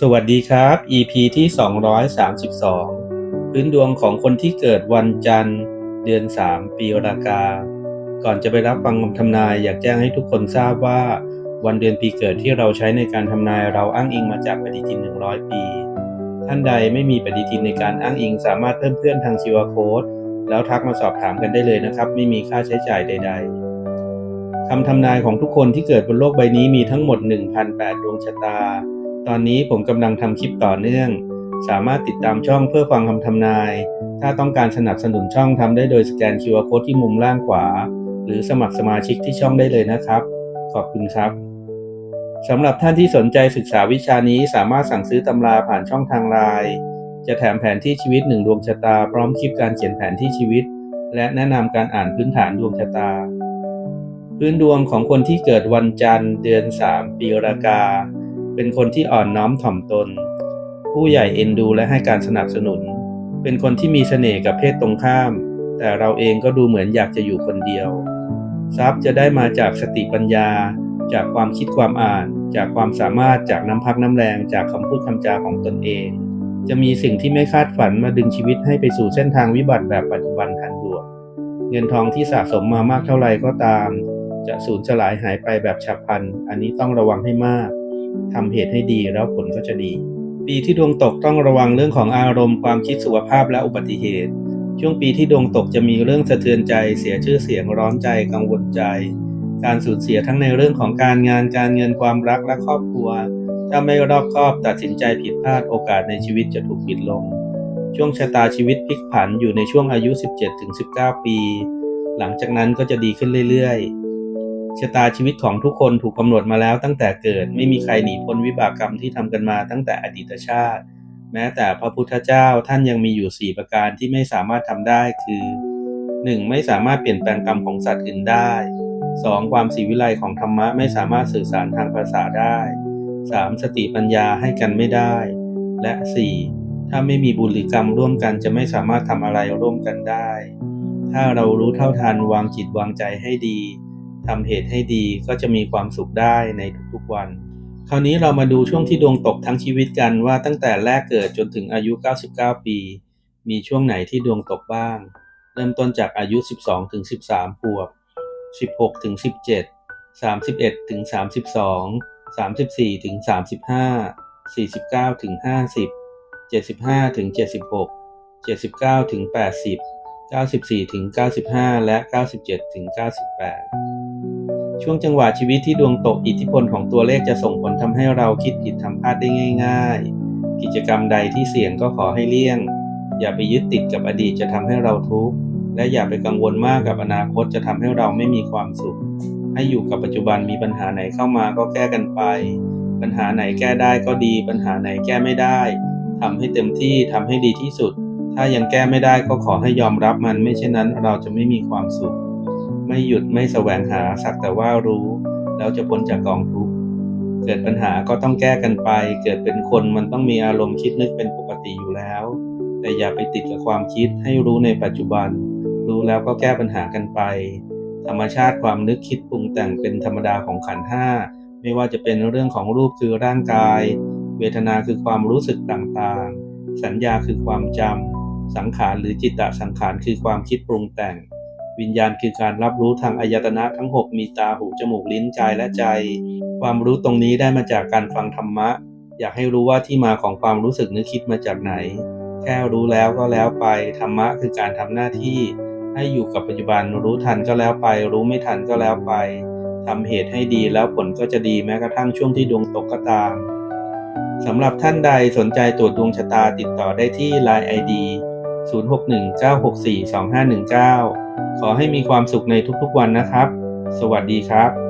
สวัสดีครับ EP ที่ 232 พื้นดวงของคนที่เกิดวันจันทร์ เดือน 3 ปีรากา ก่อนจะไปรับฟังคำทำนายอยากแจ้งให้ทุกคนทราบว่า วันเดือนปีเกิดที่เราใช้ในการทำนายเราอ้างอิงมาจากปฏิทิน 100 ปี ท่านใดไม่มีปฏิทินในการอ้างอิงสามารถเพิ่มเพื่อนทางชีวโค้ดแล้วทักมาสอบถามกันได้เลยนะครับ ไม่มีค่าใช้จ่ายใด ๆคำทำนายของทุกคนที่เกิดบนโลกใบนี้มีทั้งหมด 1,008 ดวงชะตา ตอนนี้ผมกำลังทำคลิปต่อเนื่อง สามารถติดตามช่องเพื่อฟังคำทำนาย ถ้าต้องการสนับสนุนช่องทำได้โดยสแกน QR Code ที่มุมล่างขวา หรือสมัครสมาชิกที่ช่องได้เลยนะครับ ขอบคุณครับสำหรับท่านที่สนใจศึกษาวิชานี้สามารถสั่งซื้อตำราผ่านช่องทางไลน์จะแถมแผนที่ชีวิตหนึ่งดวงชะตา พร้อมคลิปการเขียนแผนที่ชีวิต และแนะนำการอ่านพื้นฐานดวงชะตา พื้นดวงของคนที่เกิดวันจันทร์ เดือน 3 ปีรากา เป็นคนที่อ่อนน้อมถ่อมตน ผู้ใหญ่เอ็นดูและให้การสนับสนุน เป็นคนที่มีเสน่ห์กับเพศตรงข้าม แต่เราเองก็ดูเหมือนอยากจะอยู่คนเดียว ทรัพย์จะได้มาจากสติปัญญา จากความคิดความอ่าน จากความสามารถจากน้ำพักน้ำแรงจากคำพูดคำจาของตนเอง จะมีสิ่งที่ไม่คาดฝันมาดึงชีวิตให้ไปสู่เส้นทางวิบัติแบบปัจจุบันทันด่วนเงินทองที่สะสมมามากเท่าไรก็ตาม จะสูญสลายหายไปแบบฉับพลัน อันนี้ต้องระวังให้มาก ทำเหตุให้ดีแล้วผลก็จะดี ปีที่ดวงตกต้องระวังเรื่องของอารมณ์ความคิดสุขภาพและอุบัติเหตุ ช่วงปีที่ดวงตกจะมีเรื่องสะเทือนใจ เสียชื่อเสียงร้อนใจกังวลใจ การสูญเสียทั้งในเรื่องของการงานการเงินความรักและครอบครัว ถ้าไม่รอบคอบตัดสินใจผิดพลาดโอกาสในชีวิตจะถูกปิดลง ช่วงชะตาชีวิตพลิกผันอยู่ในช่วงอายุ 17-19 ปี หลังจากนั้นก็จะดีขึ้นเรื่อยๆ ชะตาชีวิตของทุกคนถูกกำหนดมาแล้วตั้งแต่เกิดไม่มีใครหนีพ้นวิบากกรรมที่ทำกันมาตั้งแต่อดีตชาติ แม้แต่พระพุทธเจ้าท่านยังมีอยู่ 4 ประการที่ไม่สามารถทำได้คือ 1. ไม่สามารถเปลี่ยนแปลงกรรมของสัตว์อื่นได้ 2. ความสีวิไลของธรรมะไม่สามารถสื่อสารทางภาษาได้ 3. สติปัญญาให้กันไม่ได้ และ 4. ถ้าไม่มีบุญหรือกรรมร่วมกันจะไม่สามารถทำอะไรร่วมกันได้ ถ้าเรารู้เท่าทันวางจิตวางใจให้ดี ทำเหตุให้ดีก็จะมีความสุขได้ในทุกๆวัน คราวนี้เรามาดูช่วงที่ดวงตกทั้งชีวิตกันว่าตั้งแต่แรกเกิดจนถึงอายุ 99 ปี มีช่วงไหนที่ดวงตกบ้าง เริ่มต้นจากอายุ 12ถึง13ขวบ 16ถึง17 31ถึง32 34ถึง35 49ถึง50 75ถึง76 79ถึง80 94ถึง95 และ 97ถึง98 ช่วงจังหวะชีวิตที่ดวงตกอิทธิพลของตัวเลขจะส่งผลทำให้เราคิดผิดทำพลาดได้ง่าย ๆ กิจกรรมใดที่เสี่ยงก็ขอให้เลี่ยง อย่าไปยึดติดกับอดีตจะทำให้เราทุกข์ และอย่าไปกังวลมากกับอนาคตจะทำให้เราไม่มีความสุข ให้อยู่กับปัจจุบันมีปัญหาไหนเข้ามาก็แก้กันไป ปัญหาไหนแก้ได้ก็ดี ปัญหาไหนแก้ไม่ได้ทำให้เต็มที่ทำให้ดีที่สุด ถ้ายังแก้ไม่ได้ก็ขอให้ยอมรับมัน ไม่เช่นนั้นเราจะไม่มีความสุข ไม่หยุดไม่แสวงหาสักแต่ว่ารู้แล้วจะพ้นจากกองทุกข์เกิดปัญหาก็ต้องแก้กันไป เกิดเป็นคนมันต้องมีอารมณ์คิดนึกเป็นปกติอยู่แล้ว แต่อย่าไปติดกับความคิดให้รู้ในปัจจุบัน รู้แล้วก็แก้ปัญหากันไป ธรรมชาติความนึกคิดปรุงแต่งเป็นธรรมดาของขันห้าไม่ว่าจะเป็นเรื่องของรูปคือร่างกาย เวทนาคือความรู้สึกต่างๆ สัญญาคือความจำ สังขารหรือจิตตสังขารคือความคิดปรุงแต่ง วิญญาณคือการรับรู้ทางอายตนะทั้ง 6 มีตาหูจมูกลิ้นใจและใจ ความรู้ตรงนี้ได้มาจากการฟังธรรมะ อยากให้รู้ว่าที่มาของความรู้สึกนึกคิดมาจากไหน แค่รู้แล้วก็แล้วไปธรรมะคือการทำหน้าที่ ให้อยู่กับปัจจุบันรู้ทันก็แล้วไป รู้ไม่ทันก็แล้วไปทำเหตุให้ดีแล้วผลก็จะดีแม้กระทั่งช่วงที่ดวงตกก็ตามสำหรับท่านใดสนใจตรวจดวงชะตาติดต่อได้ที่ Line ID 0619642519 ขอให้มีความสุขในทุกๆวันนะครับ สวัสดีครับ